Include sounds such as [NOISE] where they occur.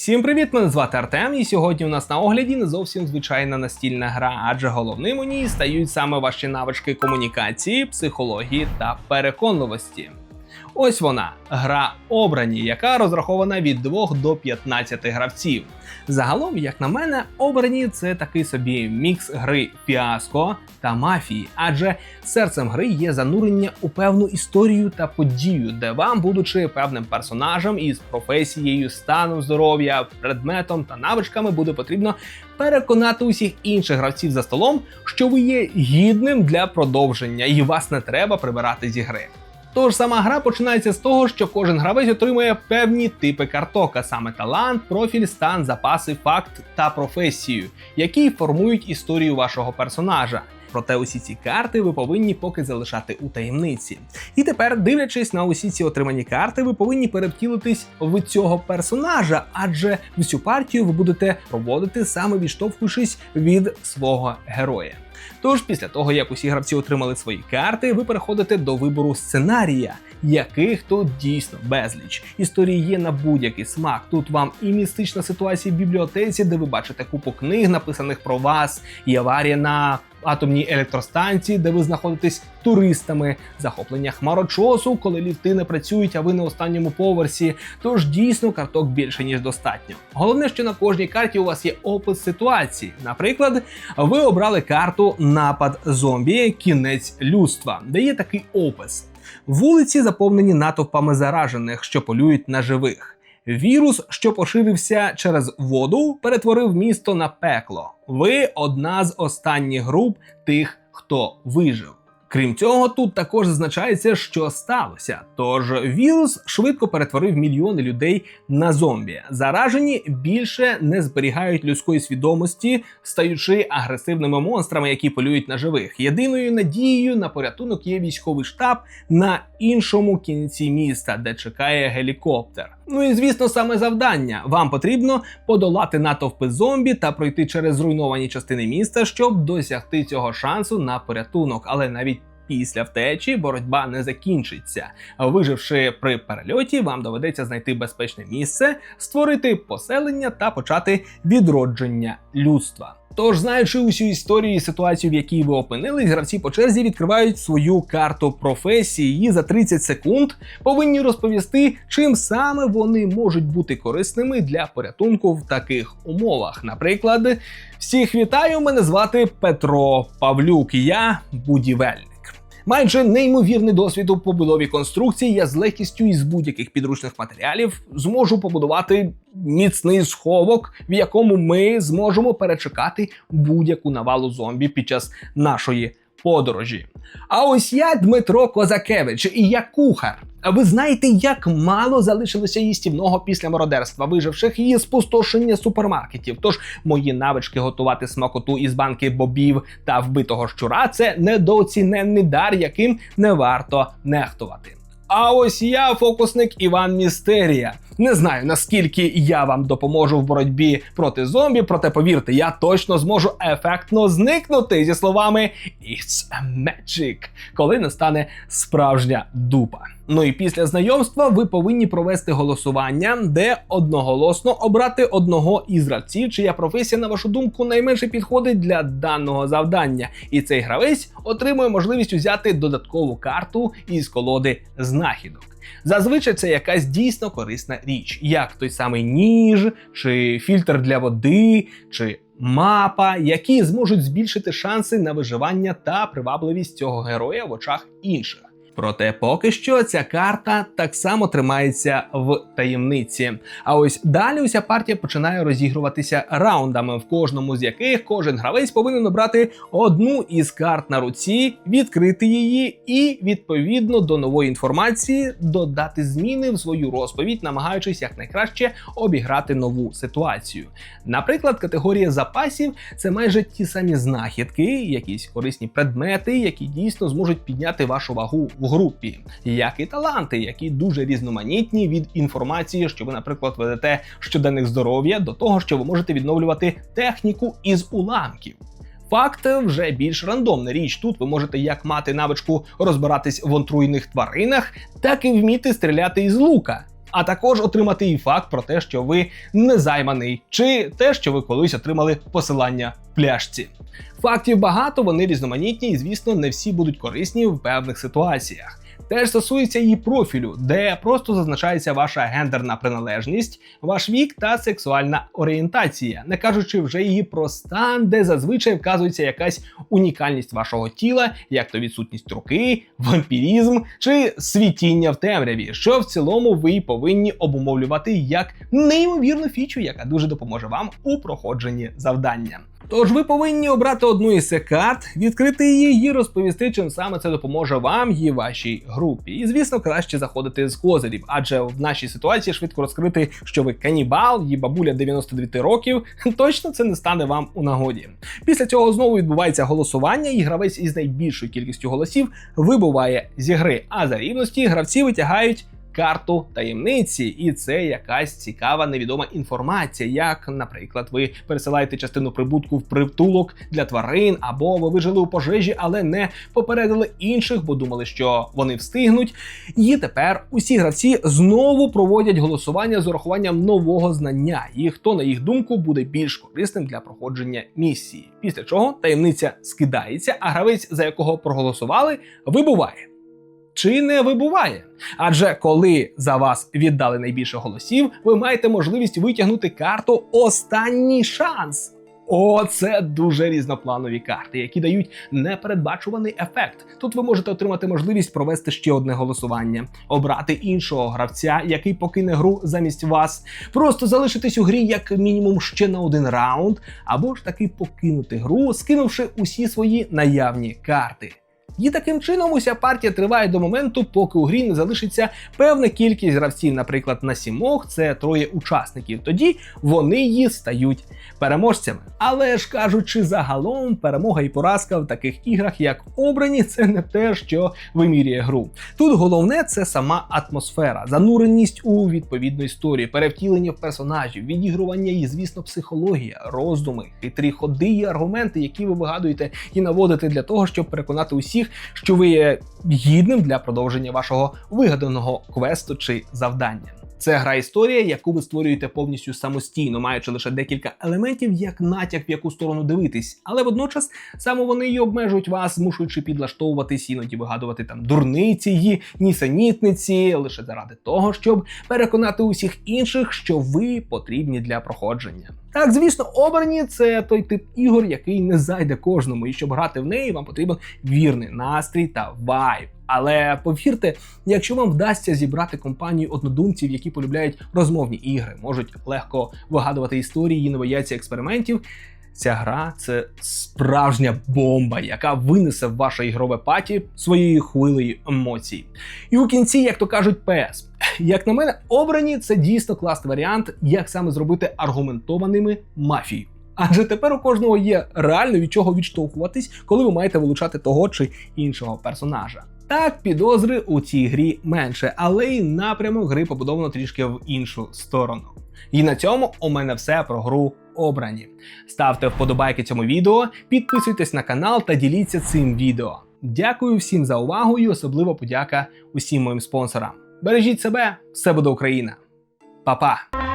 Всім привіт! Мене звати Артем, і сьогодні у нас на огляді не зовсім звичайна настільна гра, адже головним у ній стають саме ваші навички комунікації, психології та переконливості. Ось вона гра обрані, яка розрахована від 2 до 15 гравців. Загалом, як на мене, обрані це такий собі мікс гри фіаско та мафії, адже серцем гри є занурення у певну історію та подію, де вам, будучи певним персонажем із професією, станом здоров'я, предметом та навичками, буде потрібно переконати усіх інших гравців за столом, що ви є гідним для продовження, і вас не треба прибирати зі гри. Тож сама гра починається з того, що кожен гравець отримує певні типи карток, а саме талант, профіль, стан, запаси, факт та професію, які формують історію вашого персонажа. Проте усі ці карти ви повинні поки залишати у таємниці. І тепер, дивлячись на усі ці отримані карти, ви повинні перевтілитись в цього персонажа, адже всю партію ви будете проводити саме відштовхуючись від свого героя. Тож, після того, як усі гравці отримали свої карти, ви переходите до вибору сценарія, яких тут дійсно безліч. Історії є на будь-який смак. Тут вам і містична ситуація в бібліотеці, де ви бачите купу книг, написаних про вас, і аварія на атомній електростанції, де ви знаходитесь туристами, захоплення хмарочосу, коли ліфти не працюють, а ви на останньому поверсі. Тож дійсно карток більше ніж достатньо. Головне, що на кожній карті у вас є опис ситуації. Наприклад, ви обрали карту Напад зомбі, кінець людства, де є такий опис. Вулиці заповнені натовпами заражених, що полюють на живих. Вірус, що поширився через воду, перетворив місто на пекло. Ви одна з останніх груп тих, хто вижив. Крім цього, тут також зазначається, що сталося. Тож вірус швидко перетворив мільйони людей на зомбі. Заражені більше не зберігають людської свідомості, стаючи агресивними монстрами, які полюють на живих. Єдиною надією на порятунок є військовий штаб на іншому кінці міста, де чекає гелікоптер. Ну і звісно, саме завдання. Вам потрібно подолати натовпи зомбі та пройти через зруйновані частини міста, щоб досягти цього шансу на порятунок. Але навіть після втечі боротьба не закінчиться. Виживши при перельоті, вам доведеться знайти безпечне місце, створити поселення та почати відродження людства. Тож, знаючи усю історію і ситуацію, в якій ви опинились, гравці по черзі відкривають свою карту професії і за 30 секунд повинні розповісти, чим саме вони можуть бути корисними для порятунку в таких умовах. Наприклад, всіх вітаю, мене звати Петро Павлюк. Я будівельник. Маючи неймовірний досвід у побудові конструкції, я з легкістю із будь-яких підручних матеріалів зможу побудувати міцний сховок, в якому ми зможемо перечекати будь-яку навалу зомбі під час нашої подорожі. А ось я Дмитро Козакевич, і я кухар. А ви знаєте, як мало залишилося їстівного після мародерства виживших і спустошення супермаркетів. Тож мої навички готувати смакоту із банки бобів та вбитого щура це недооціненний дар, яким не варто нехтувати. А ось я фокусник Іван Містерія. Не знаю наскільки я вам допоможу в боротьбі проти зомбі, проте повірте, я точно зможу ефектно зникнути зі словами «It's a magic», коли настане справжня дупа. Ну і після знайомства ви повинні провести голосування, де одноголосно обрати одного із гравців, чия професія, на вашу думку, найменше підходить для даного завдання. І цей гравець отримує можливість взяти додаткову карту із колоди знахідок. Зазвичай це якась дійсно корисна річ, як той самий ніж, чи фільтр для води, чи мапа, які зможуть збільшити шанси на виживання та привабливість цього героя в очах інших. Проте поки що ця карта так само тримається в таємниці. А ось далі уся партія починає розігруватися раундами, в кожному з яких кожен гравець повинен обрати одну із карт на руці, відкрити її і відповідно до нової інформації додати зміни в свою розповідь, намагаючись якнайкраще обіграти нову ситуацію. Наприклад, категорія запасів це майже ті самі знахідки, якісь корисні предмети, які дійсно зможуть підняти вашу вагу в групі, як і таланти, які дуже різноманітні від інформації, що ви, наприклад, ведете щоденних здоров'я до того, що ви можете відновлювати техніку із уламків. Факт вже більш рандомна річ. Тут ви можете як мати навичку розбиратись в отруйних тваринах, так і вміти стріляти із лука. А також отримати і факт про те, що ви незайманий, чи те, що ви колись отримали посилання в пляшці. Фактів багато, вони різноманітні, і звісно, не всі будуть корисні в певних ситуаціях. Теж стосується її профілю, де просто зазначається ваша гендерна приналежність, ваш вік та сексуальна орієнтація, не кажучи вже її про стан, де зазвичай вказується якась унікальність вашого тіла, як то відсутність руки, вампірізм чи світіння в темряві, що в цілому ви повинні обумовлювати як неймовірну фічу, яка дуже допоможе вам у проходженні завдання. Тож ви повинні обрати одну із карт, відкрити її і розповісти, чим саме це допоможе вам і вашій групі. І звісно, краще заходити з козирів, адже в нашій ситуації швидко розкрити, що ви канібал, і бабуля 99 років, [LAUGHS] точно це не стане вам у нагоді. Після цього знову відбувається голосування, і гравець із найбільшою кількістю голосів вибуває зі гри. А за рівності гравці витягають карту таємниці, і це якась цікава невідома інформація, як, наприклад, ви пересилаєте частину прибутку в притулок для тварин, або ви вижили у пожежі, але не попередили інших, бо думали, що вони встигнуть. І тепер усі гравці знову проводять голосування з урахуванням нового знання, і хто, на їх думку, буде більш корисним для проходження місії. Після чого таємниця скидається, а гравець, за якого проголосували, вибуває чи не вибуває. Адже коли за вас віддали найбільше голосів, ви маєте можливість витягнути карту Останній шанс. О, це дуже різнопланові карти, які дають непередбачуваний ефект. Тут ви можете отримати можливість провести ще одне голосування, обрати іншого гравця, який покине гру замість вас, просто залишитись у грі як мінімум ще на один раунд, або ж таки покинути гру, скинувши усі свої наявні карти. І таким чином уся партія триває до моменту, поки у грі не залишиться певна кількість гравців, наприклад, на сімох це троє учасників. Тоді вони її стають переможцями. Але ж кажучи, загалом перемога і поразка в таких іграх, як обрані, це не те, що вимірює гру. Тут головне це сама атмосфера, зануреність у відповідну історію, перевтілення в персонажів, відігрування і, звісно, психологія, роздуми, хитрі ходи і аргументи, які ви вигадуєте і наводите для того, щоб переконати усіх, що ви є гідним для продовження вашого вигаданого квесту чи завдання. Це гра історія, яку ви створюєте повністю самостійно, маючи лише декілька елементів, як натяк, в яку сторону дивитись, але водночас саме вони й обмежують вас, змушуючи підлаштовуватись, іноді вигадувати там дурниці й нісенітниці, лише заради того, щоб переконати усіх інших, що ви потрібні для проходження. Так, звісно, обрані це той тип ігор, який не зайде кожному, і щоб грати в неї, вам потрібен вірний настрій та вайб. Але повірте, якщо вам вдасться зібрати компанію однодумців, які полюбляють розмовні ігри, можуть легко вигадувати історії і не експериментів. Ця гра це справжня бомба, яка винесе в ваше ігрове паті своєю хвилею емоцій. І у кінці, як то кажуть, ПС. Як на мене, обрані це дійсно класний варіант, як саме зробити аргументованими мафію. Адже тепер у кожного є реально від чого відштовхуватись, коли ви маєте вилучати того чи іншого персонажа. Так, підозри у цій грі менше, але й напрямок гри побудовано трішки в іншу сторону. І на цьому у мене все про гру обрані. Ставте вподобайки цьому відео, підписуйтесь на канал та діліться цим відео. Дякую всім за увагу і особливо подяка усім моїм спонсорам. Бережіть себе, все буде Україна. Па-па!